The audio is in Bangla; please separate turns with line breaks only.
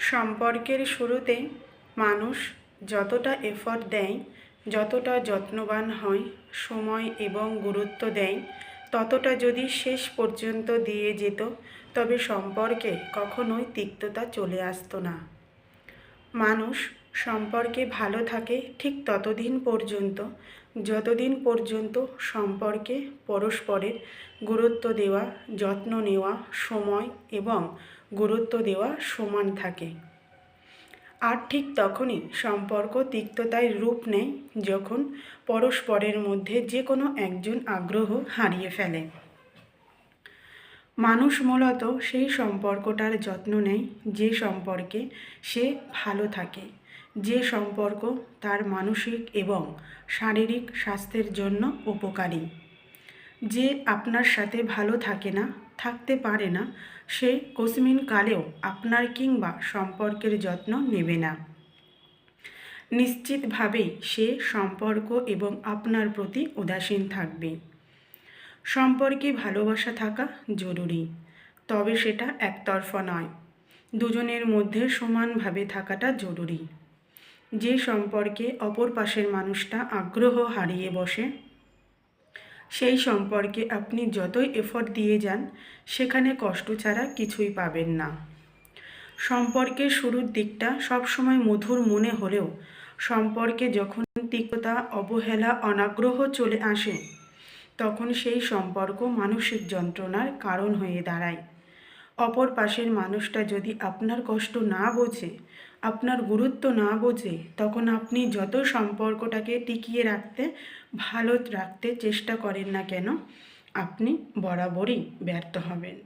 সম্পর্কের শুরুতে মানুষ যতটা এফর্ট দেয়, যতটা যত্নবান হয়, সময় এবং গুরুত্ব দেয়, ততটা যদি শেষ পর্যন্ত দিয়ে যেত, তবে সম্পর্কে কখনোই তিক্ততা চলে আসতো না। মানুষ সম্পর্কে ভালো থাকে ঠিক ততদিন পর্যন্ত যতদিন পর্যন্ত সম্পর্কে পরস্পরের গুরুত্ব দেওয়া, যত্ন নেওয়া, সময় এবং গুরুত্ব দেওয়া সমান থাকে। আর ঠিক তখনই সম্পর্ক তিক্ততায় রূপ নেয় যখন পরস্পরের মধ্যে যে কোনো একজন আগ্রহ হারিয়ে ফেলে। মানুষ মূলত সেই সম্পর্কটার যত্ন নেয় যে সম্পর্কে সে ভালো থাকে। যে সম্পর্ক তার মানসিক এবং শারীরিক স্বাস্থ্যের জন্য উপকারী। যে আপনার সাথে ভালো থাকে না, থাকতে পারে না, সে কোসমিন কালেও আপনার কিংবা সম্পর্কের যত্ন নেবে না। নিশ্চিতভাবেই সে সম্পর্ক এবং আপনার প্রতি উদাসীন থাকবে। সম্পর্কে ভালোবাসা থাকা জরুরি, তবে সেটা একতরফা নয়। দুজনের মধ্যে সমানভাবে থাকাটা জরুরি। যে সম্পর্কে অপর পাশের মানুষটা আগ্রহ হারিয়ে বসে, সেই সম্পর্কে আপনি যতই এফর্ট দিয়ে যান, সেখানে কষ্ট ছাড়া কিছুই পাবেন না। সম্পর্কের শুরুর দিকটা সবসময় মধুর মনে হলেও, সম্পর্কে যখন তিক্ততা, অবহেলা, অনাগ্রহ চলে আসে, তখন সেই সম্পর্ক মানসিক যন্ত্রণার কারণ হয়ে দাঁড়ায়। অপর পাশের মানুষটা যদি আপনার কষ্ট না বোঝে, আপনার গুরুত্ব না বোঝে, তখন আপনি যত সম্পর্কটাকে টিকিয়ে রাখতে, ভালো রাখতে চেষ্টা করেন না কেন, আপনি বরাবরই ব্যর্থ হবেন।